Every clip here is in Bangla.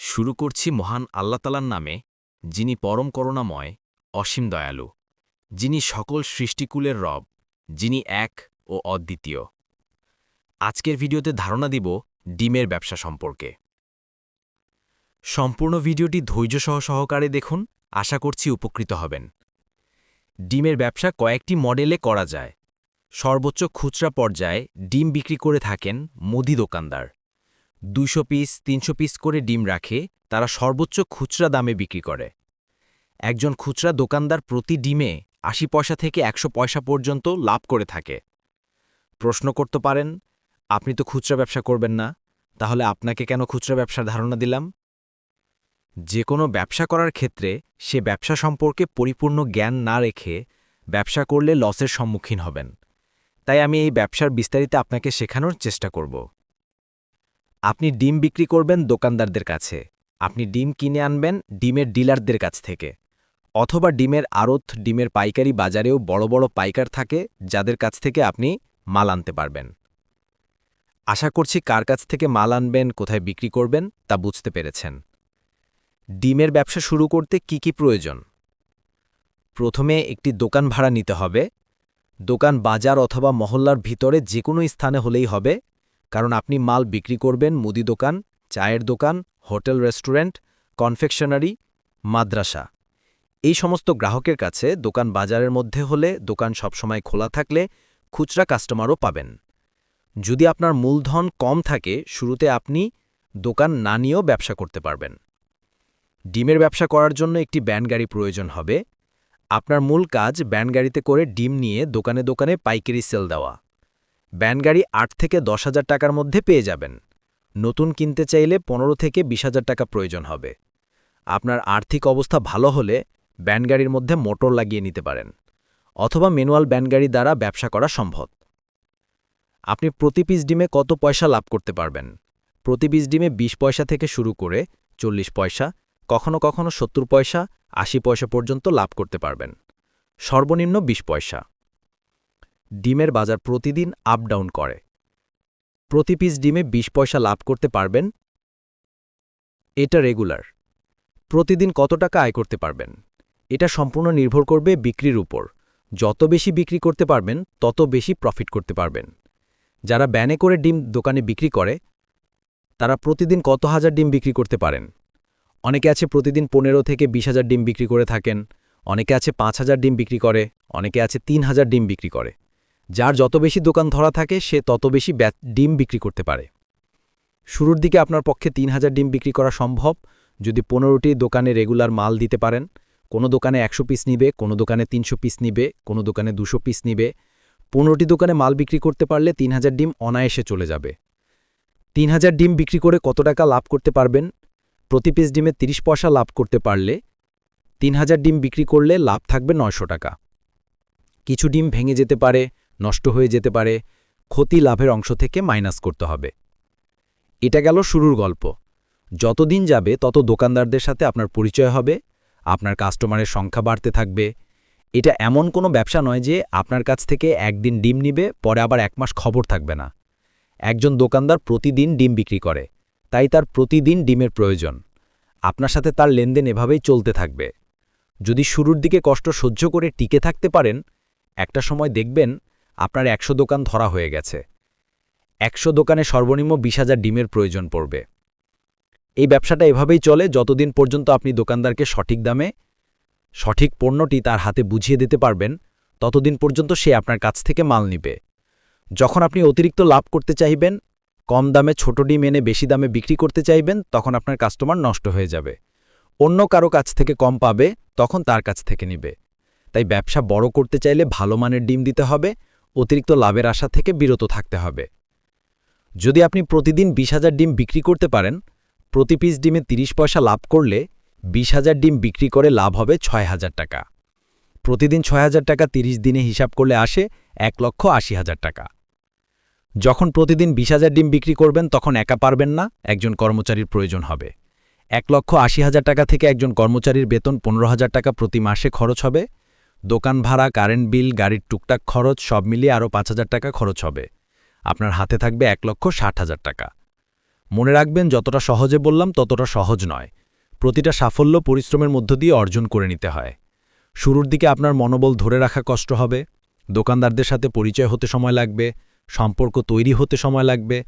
শুরু করছি মহান আল্লাতালার নামে, যিনি পরম করুণাময়, অসীম দয়ালু। যিনি সকল সৃষ্টিকুলের রব, যিনি এক ও অদ্বিতীয়। আজকের ভিডিওতে ধারণা দিব ডিমের ব্যবসা সম্পর্কে। সম্পূর্ণ ভিডিওটি ধৈর্য সহ সহকারে দেখুন, আশা করছি উপকৃত হবেন। ডিমের ব্যবসা কয়েকটি মডেলে করা যায়। সর্বোচ্চ খুচরা পর্যায়ে ডিম বিক্রি করে থাকেন মুদি দোকানদার। দুশো পিস, তিনশো পিস করে ডিম রাখে, তারা সর্বোচ্চ খুচরা দামে বিক্রি করে। একজন খুচরা দোকানদার প্রতি ডিমে আশি পয়সা থেকে একশো পয়সা পর্যন্ত লাভ করে থাকে। প্রশ্ন করতে পারেন, আপনি তো খুচরা ব্যবসা করবেন না, তাহলে আপনাকে কেন খুচরা ব্যবসার ধারণা দিলাম? যে কোনো ব্যবসা করার ক্ষেত্রে সে ব্যবসা সম্পর্কে পরিপূর্ণ জ্ঞান না রেখে ব্যবসা করলে লসের সম্মুখীন হবেন। তাই আমি এই ব্যবসার বিস্তারিত আপনাকে শেখানোর চেষ্টা করব। আপনি ডিম বিক্রি করবেন দোকানদারদের কাছে। আপনি ডিম কিনে আনবেন ডিমের ডিলারদের কাছ থেকে। অথবা ডিমের আড়ত, ডিমের পাইকারি বাজারেও বড় বড় পাইকার থাকে, যাদের কাছ থেকে আপনি মাল আনতে পারবেন। আশা করছি কার কাছ থেকে মাল আনবেন, কোথায় বিক্রি করবেন, তা বুঝতে পেরেছেন। ডিমের ব্যবসা শুরু করতে কি কি প্রয়োজন? প্রথমে একটি দোকান ভাড়া নিতে হবে। দোকান বাজার অথবা মহল্লার ভিতরে যে কোনো স্থানে হলেই হবে। কারণ আপনি মাল বিক্রি করবেন, মুদি দোকান, চায়ের দোকান, হোটেল, রেস্টুরেন্ট, কনফেকশনারি, মাদ্রাসা। এই সমস্ত গ্রাহকের কাছে দোকান বাজারের মধ্যে হলে দোকান সবসময় খোলা থাকলে খুচরা কাস্টমারও পাবেন। যদি আপনার মূলধন কম থাকে, শুরুতে আপনি দোকান না নিয়েও ব্যবসা করতে পারবেন। ডিমের ব্যবসা করার জন্য একটি ব্যানগাড়ি প্রয়োজন হবে। আপনার মূল কাজ ব্যানগাড়িতে করে ডিম নিয়ে দোকানে দোকানে পাইকারি সেল দেওয়া। ব্যানগাড়ি আট থেকে দশ হাজার টাকার মধ্যে পেয়ে যাবেন। নতুন কিনতে চাইলে পনেরো থেকে বিশ হাজার টাকা প্রয়োজন হবে। আপনার আর্থিক অবস্থা ভালো হলে ব্যানগাড়ির মধ্যে মোটর লাগিয়ে নিতে পারেন, অথবা ম্যানুয়াল ব্যানগাড়ি দ্বারা ব্যবসা করা সম্ভব। আপনি প্রতি পিস ডিমে কত পয়সা লাভ করতে পারবেন? প্রতি পিস ডিমে ২০ পয়সা থেকে শুরু করে চল্লিশ পয়সা, কখনো কখনো সত্তর পয়সা, আশি পয়সা পর্যন্ত লাভ করতে পারবেন। সর্বনিম্ন ২০ পয়সা। ডিমের বাজার প্রতিদিন আপ ডাউন করে। প্রতি পিস ডিমে ২০ পয়সা লাভ করতে পারবেন। এটা রেগুলার প্রতিদিন কত টাকা আয় করতে পারবেন? এটা সম্পূর্ণ নির্ভর করবে বিক্রির উপর। যত বেশি বিক্রি করতে পারবেন, তত বেশি প্রফিট করতে পারবেন। যারা ব্যানে করে ডিম দোকানে বিক্রি করে, তারা প্রতিদিন কত হাজার ডিম বিক্রি করতে পারেন? অনেকে আছে প্রতিদিন পনেরো থেকে বিশ হাজার ডিম বিক্রি করে থাকেন, অনেকে আছে পাঁচ হাজার ডিম বিক্রি করে, অনেকে আছে তিন হাজার ডিম বিক্রি করে। যার যত বেশি দোকান ধরা থাকে, সে তত বেশি ডিম বিক্রি করতে পারে। শুরুর দিকে আপনার পক্ষে তিন হাজার ডিম বিক্রি করা সম্ভব। যদি পনেরোটি দোকানে রেগুলার মাল দিতে পারেন, কোনো দোকানে একশো পিস নিবে, কোনো দোকানে তিনশো পিস নিবে, কোনো দোকানে দুশো পিস নিবে। পনেরোটি দোকানে মাল বিক্রি করতে পারলে তিন হাজার ডিম অনায়াসে চলে যাবে। তিন হাজার ডিম বিক্রি করে কত টাকা লাভ করতে পারবেন? প্রতি পিস ডিমে ৩০ পয়সা লাভ করতে পারলে তিন হাজার ডিম বিক্রি করলে লাভ থাকবে নয়শো টাকা। কিছু ডিম ভেঙে যেতে পারে নষ্ট হয়ে যেতে পারে, ক্ষতি লাভের অংশ থেকে মাইনাস করতে হবে। এটা গেল শুরুর গল্প। যতদিন যাবে, তত দোকানদারদের সাথে আপনার পরিচয় হবে, আপনার কাস্টমারের সংখ্যা বাড়তে থাকবে। এটা এমন কোনো ব্যবসা নয় যে আপনার কাছ থেকে একদিন ডিম নিবে, পরে আবার এক মাস খবর থাকবে না। একজন দোকানদার প্রতিদিন ডিম বিক্রি করে, তাই তার প্রতিদিন ডিমের প্রয়োজন। আপনার সাথে তার লেনদেন এভাবেই চলতে থাকবে। যদি শুরুর দিকে কষ্ট সহ্য করে টিকে থাকতে পারেন, একটা সময় দেখবেন আপনার একশো দোকান ধরা হয়ে গেছে। একশো দোকানে সর্বনিম্ন বিশ হাজার ডিমের প্রয়োজন পড়বে। এই ব্যবসাটা এভাবেই চলে, যতদিন পর্যন্ত আপনি দোকানদারকে সঠিক দামে, সঠিক পণ্যটি তার হাতে বুঝিয়ে দিতে পারবেন, ততদিন পর্যন্ত সে আপনার কাছ থেকে মাল নিবে। যখন আপনি অতিরিক্ত লাভ করতে চাইবেন, কম দামে ছোট ডিম এনে বেশি দামে বিক্রি করতে চাইবেন, তখন আপনার কাস্টমার নষ্ট হয়ে যাবে। অন্য কারও কাছ থেকে কম পাবে, তখন তার কাছ থেকে নিবে। তাই ব্যবসা বড় করতে চাইলে ভালো মানের ডিম দিতে হবে অতিরিক্ত লাভের আশা থেকে বিরত থাকতে হবে। যদি আপনি প্রতিদিন বিশ হাজার ডিম বিক্রি করতে পারেন, প্রতি পিস ডিমে ৩০ পয়সা লাভ করলে বিশ হাজার ডিম বিক্রি করে লাভ হবে ছয় হাজার টাকা। প্রতিদিন ছয় হাজার টাকা ৩০ দিনে হিসাব করলে আসে এক লক্ষ আশি হাজার টাকা। যখন প্রতিদিন বিশ হাজার ডিম বিক্রি করবেন, তখন একা পারবেন না, একজন কর্মচারীর প্রয়োজন হবে। এক লক্ষ আশি হাজার টাকা থেকে একজন কর্মচারীর বেতন পনেরো হাজার টাকা প্রতি মাসে খরচ হবে। দোকান ভাড়া, কারেন্ট বিল, গাড়ির টুকটাক খরচ, সব মিলিয়ে আরও পাঁচ হাজার টাকা খরচ হবে। আপনার হাতে থাকবে এক লক্ষ ষাট হাজার টাকা। মনে রাখবেন, যতটা সহজে বললাম, ততটা সহজ নয়। প্রতিটা সাফল্য পরিশ্রমের মধ্য দিয়ে অর্জন করে নিতে হয়। শুরুর দিকে আপনার মনোবল ধরে রাখা কষ্ট হবে। দোকানদারদের সাথে পরিচয় হতে সময় লাগবে, সম্পর্ক তৈরি হতে সময় লাগবে।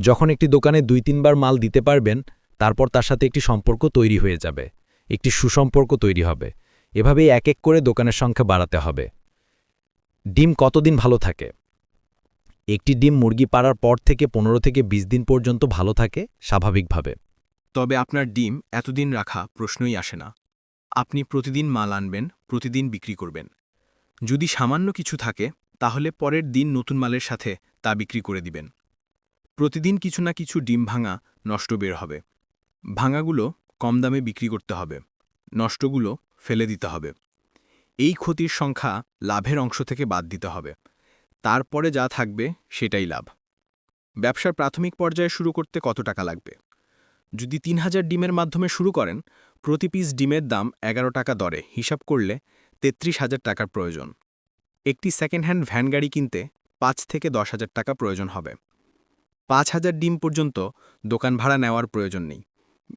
যখন একটি দোকানে দুই, তিনবার মাল দিতে পারবেন, তারপর তার সাথে একটি সম্পর্ক তৈরি হয়ে যাবে। একটি সুসম্পর্ক তৈরি হবে। এভাবেই এক এক করে দোকানের সংখ্যা বাড়াতে হবে। ডিম কতদিন ভালো থাকে? একটি ডিম মুরগি পাড়ার পর থেকে পনেরো থেকে ২০ দিন পর্যন্ত ভালো থাকে, স্বাভাবিকভাবে। তবে আপনার ডিম এতদিন রাখা প্রশ্নই আসে না। আপনি প্রতিদিন মাল আনবেন, প্রতিদিন বিক্রি করবেন। যদি সামান্য কিছু থাকে, তাহলে পরের দিন নতুন মালের সাথে তা বিক্রি করে দিবেন। প্রতিদিন কিছু না কিছু ডিম ভাঙা নষ্ট বের হবে। ভাঙাগুলো কম দামে বিক্রি করতে হবে। নষ্টগুলো ফেলে দিতে হবে। এই ক্ষতির সংখ্যা লাভের অংশ থেকে বাদ দিতে হবে। তারপরে যা থাকবে সেটাই লাভ। ব্যবসার প্রাথমিক পর্যায়ে শুরু করতে কত টাকা লাগবে? যদি তিন হাজার ডিমের মাধ্যমে শুরু করেন, প্রতি পিস ডিমের দাম এগারো টাকা দরে। হিসাব করলে তেত্রিশ হাজার টাকার প্রয়োজন। একটি সেকেন্ড হ্যান্ড ভ্যান গাড়ি কিনতে পাঁচ থেকে দশ হাজার টাকা প্রয়োজন হবে। পাঁচ হাজার ডিম পর্যন্ত দোকান ভাড়া নেওয়ার প্রয়োজন নেই।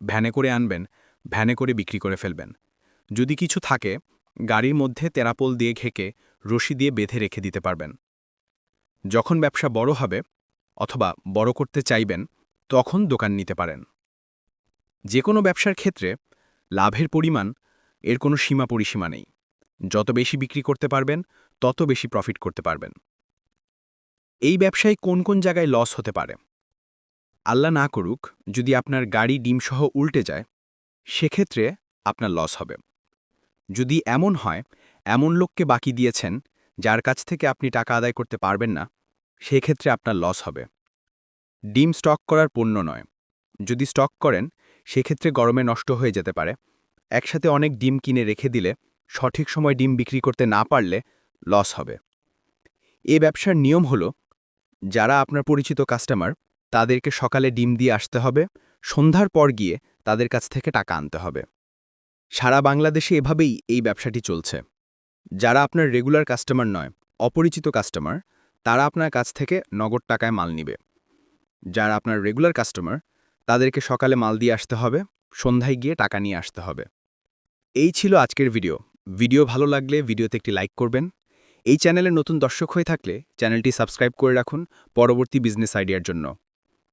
ভ্যানে করে আনবেন, ভ্যানে করে বিক্রি করে ফেলবেন। যদি কিছু থাকে, গাড়ির মধ্যে তেরাপোল দিয়ে ঘেকে রশি দিয়ে বেঁধে রেখে দিতে পারবেন। যখন ব্যবসা বড় হবে অথবা বড় করতে চাইবেন, তখন দোকান নিতে পারেন। যে কোনো ব্যবসার ক্ষেত্রে লাভের পরিমাণ এর কোনো সীমা পরিসীমা নেই। যত বেশি বিক্রি করতে পারবেন, তত বেশি প্রফিট করতে পারবেন। এই ব্যবসায় কোন কোন জায়গায় লস হতে পারে? আল্লাহ না করুক, যদি আপনার গাড়ি ডিমসহ উল্টে যায়, সেক্ষেত্রে আপনার লস হবে। যদি এমন হয়, এমন লোককে বাকি দিয়েছেন, যার কাছ থেকে আপনি টাকা আদায় করতে পারবেন না, সেক্ষেত্রে আপনার লস হবে। ডিম স্টক করার পণ্য নয়। যদি স্টক করেন, সেক্ষেত্রে গরমে নষ্ট হয়ে যেতে পারে। একসাথে অনেক ডিম কিনে রেখে দিলে, সঠিক সময় ডিম বিক্রি করতে না পারলে লস হবে। এ ব্যবসার নিয়ম হল, যারা আপনার পরিচিত কাস্টমার, তাদেরকে সকালে ডিম দিয়ে আসতে হবে, সন্ধ্যার পর গিয়ে তাদের কাছ থেকে টাকা আনতে হবে। সারা বাংলাদেশে এভাবেই এই ব্যবসাটি চলছে। যারা আপনার রেগুলার কাস্টমার নয়, অপরিচিত কাস্টমার, তারা আপনার কাছ থেকে নগদ টাকায় মাল নিবে। যারা আপনার রেগুলার কাস্টমার, তাদেরকে সকালে মাল দিয়ে আসতে হবে, সন্ধ্যায় গিয়ে টাকা নিয়ে আসতে হবে। এই ছিল আজকের ভিডিও। ভিডিও ভালো লাগলে ভিডিওতে একটি লাইক করবেন। এই চ্যানেলে নতুন দর্শক হয়ে থাকলে চ্যানেলটি সাবস্ক্রাইব করে রাখুন পরবর্তী বিজনেস আইডিয়ার জন্য।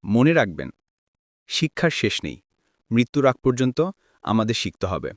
মনে রাখবেন, শিক্ষার শেষ নেই। মৃত্যুর আগ পর্যন্ত আমাদের শিখতে হবে।